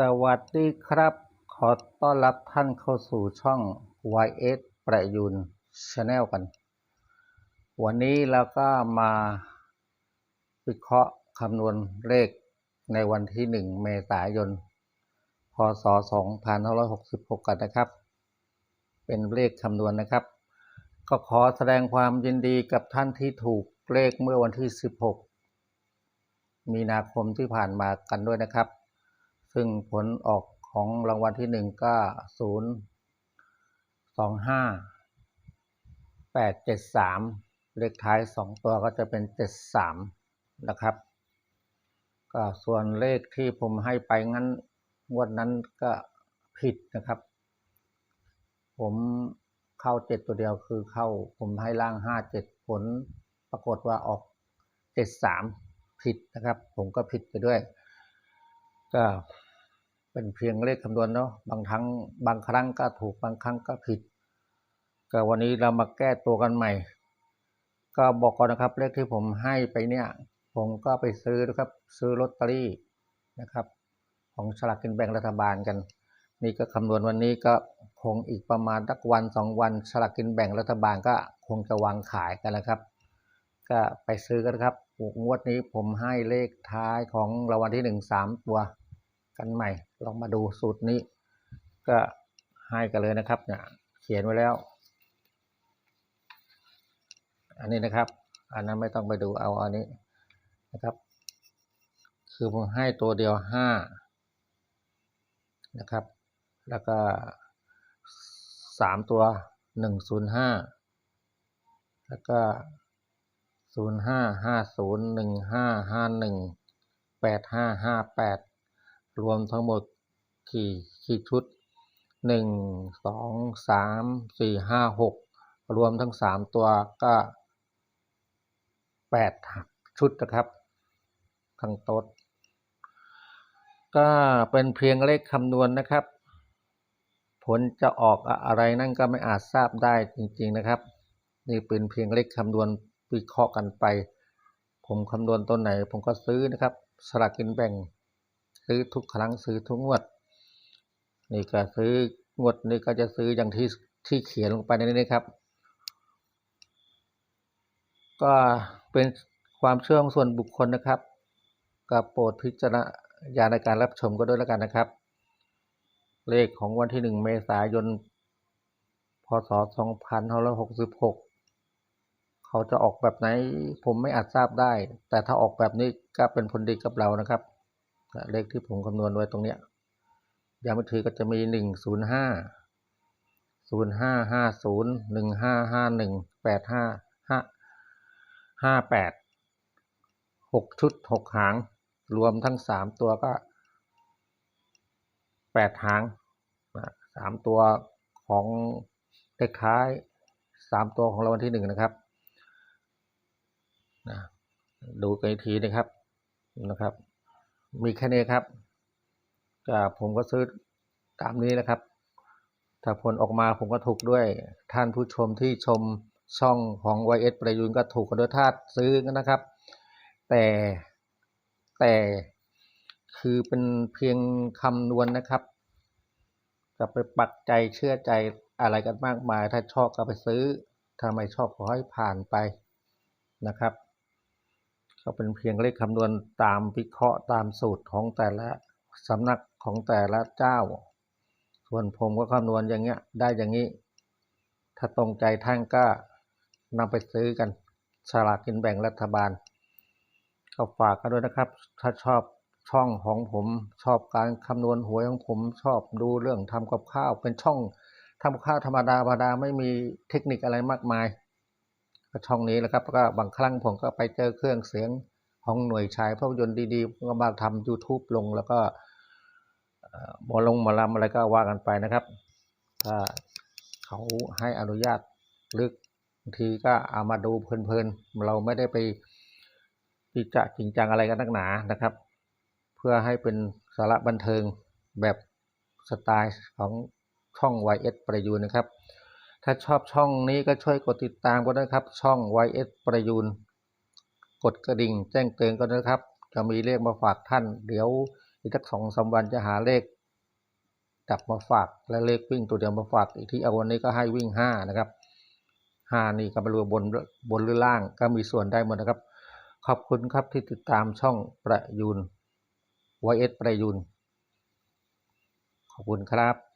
สวัสดีครับ ขอต้อนรับท่านเข้าสู่ช่อง YS ประยุน Channel กัน วันนี้เราก็มาวิเคราะห์คำนวณเลขในวันที่ 1 เมษายน พศ 2566 กันนะครับ เป็นเลขคำนวณนะครับ ก็ขอแสดงความยินดีกับท่านที่ถูกเลขเมื่อวันที่ 16 มีนาคมที่ผ่านมากันด้วยนะครับ ซึ่งผลออกของรางวัลที่หนึ่งก็ศูนย์สองห้าแปดเจ็ดสามเลขท้ายสองตัวก็จะเป็นเจ็ดสามนะครับก็ส่วนเลขที่ผมให้ไปงั้นงวดนั้นก็ผิดนะครับ ผมเข้าเจ็ดตัวเดียวคือเข้าผมให้ล่างห้าเจ็ดผลปรากฏว่าออกเจ็ดสามผิดนะครับ ผมก็ผิดไปด้วยก็ เป็นเพียงเลขคำนวณเนาะบางครั้งบางครั้งก็ถูกบางครั้งก็ผิด ก็วันนี้เรามาแก้ตัวกันใหม่ ก็บอกก่อนนะครับ เลขที่ผมให้ไปเนี่ย ผมก็ไปซื้อนะครับ ซื้อลอตเตอรี่นะครับ ของฉลากกินแบ่งรัฐบาลกัน นี่ก็คำนวณวันนี้ก็คงอีกประมาณสักวันสองวันฉลากกินแบ่งรัฐบาลก็คงจะวางขายกันแล้วครับ ก็ไปซื้อกันครับงวดนี้ผมให้เลขท้ายของรางวัลที่หนึ่งสามตัว กันใหม่ ลองมาดูสูตรนี้ ก็ให้กันเลยนะครับเนี่ยเขียนไว้แล้ว อันนี้นะครับ อันนั้นไม่ต้องไปดูเอาอันนี้นะครับ คือผมให้ตัวเดียวห้านะครับ แล้วก็สามตัวหนึ่งศูนย์ห้าแล้วก็ศูนย์ห้าห้าศูนย์หนึ่งห้าห้าหนึ่งแปดห้าห้าแปด รวมทั้งหมดกี่กี่ชุดหนึ่งสองสามสี่ห้าหกรวมทั้งสามตัวก็แปดชุดนะครับทั้งโต๊ดก็เป็นเพียงเลขคำนวณนะครับ ผลจะออกอะไรนั่นก็ไม่อาจทราบได้จริงๆนะครับ นี่เป็นเพียงเลขคำนวณวิเคราะห์กันไป ผมคำนวณตัวไหน ผมก็ซื้อนะครับ สลากกินแบ่ง ซื้อทุกครั้งซื้อทุกงวด นี่ก็ซื้องวดนี้ก็จะซื้ออย่างที่ที่เขียนลงไปในนี้ครับ ก็เป็นความเชื่อของส่วนบุคคลนะครับก็โปรดพิจารณาในการรับชมก็ด้วยแล้วกันนะครับ เลขของวันที่หนึ่งเมษายนพศ2566 เขาจะออกแบบไหน ผมไม่อาจทราบได้ แต่ถ้าออกแบบนี้ก็เป็นผลดีกับเรานะครับ เลขที่ผมคำนวณไว้ตรงเนี้ยยามือถือก็จะมีหนึ่งศูนย์ห้าศูนย์ห้าห้าศูนย์หนึ่งห้าห้าหนึ่งแปดห้าห้าห้าแปดหกชุดหกหาง รวมทั้งสามตัวก็แปดหางสามตัวของเลขท้ายสามตัวของรางวัลที่หนึ่งนะครับนะดูกันอีกทีนะครับนะครับ มีแค่นี้ครับก็ผมก็ซื้อตามนี้นะครับ ถ้าผลออกมาผมก็ถูกด้วยท่านผู้ชมที่ชมช่องของ YS ประยุนก็ถูกกันด้วยท่าซื้อนะครับ แต่แต่คือเป็นเพียงคำนวณนนะครับจะไปปักใจเชื่อใจอะไรกันมากมาย ถ้าชอบก็ไปซื้อ ถ้าไม่ชอบขอให้ผ่านไปนะครับ ก็เป็นเพียงเลขคำนวณตามวิเคราะห์ตามสูตรของแต่ละสำนักของแต่ละเจ้า ส่วนผมก็คำนวณอย่างเงี้ย ได้อย่างนี้ ถ้าตรงใจท่านก็นำไปซื้อกันฉลากกินแบ่งรัฐบาลก็ฝากกันด้วยนะครับ ถ้าชอบช่องของผมชอบการคำนวณหวยของผมชอบดูเรื่องทำกับข้าวเป็นช่องทำกับข้าวธรรมดาธรรมดาไม่มีเทคนิคอะไรมากมาย ช่องนี้แหละครับก็บางครั้งผมก็ไปเจอเครื่องเสียงของหน่วยชายภาพยนตร์ดีๆก็มาทำ YouTube ลงแล้วก็หมอลงหมอลำอะไรก็ว่ากันไปนะครับถ้าเขาให้อนุญาตหรือบางทีก็เอามาดูเพลินๆ เราไม่ได้ไปที่จะจริงจังอะไรกันนักหนานะครับ เพื่อให้เป็นสาระบันเทิงแบบสไตล์ของช่อง YS ประยูนนะครับ ถ้าชอบช่องนี้ก็ช่วยกดติดตามกันด้วยครับ ช่อง YS ประยูน กดกระดิ่งแจ้งเตือนกันนะครับ จะมีเลขมาฝากท่าน เดี๋ยวอีกสักสองสามวันจะหาเลขจับมาฝากและเลขวิ่งตัวเดียวมาฝากอีกที่เอาวันนี้ก็ให้วิ่งห้านะครับห้านี่ก็ไม่รู้ว่าบนบนหรือล่างก็มีส่วนได้หมดนะครับ ขอบคุณครับที่ติดตามช่องประยูน YS ประยูนขอบคุณครับ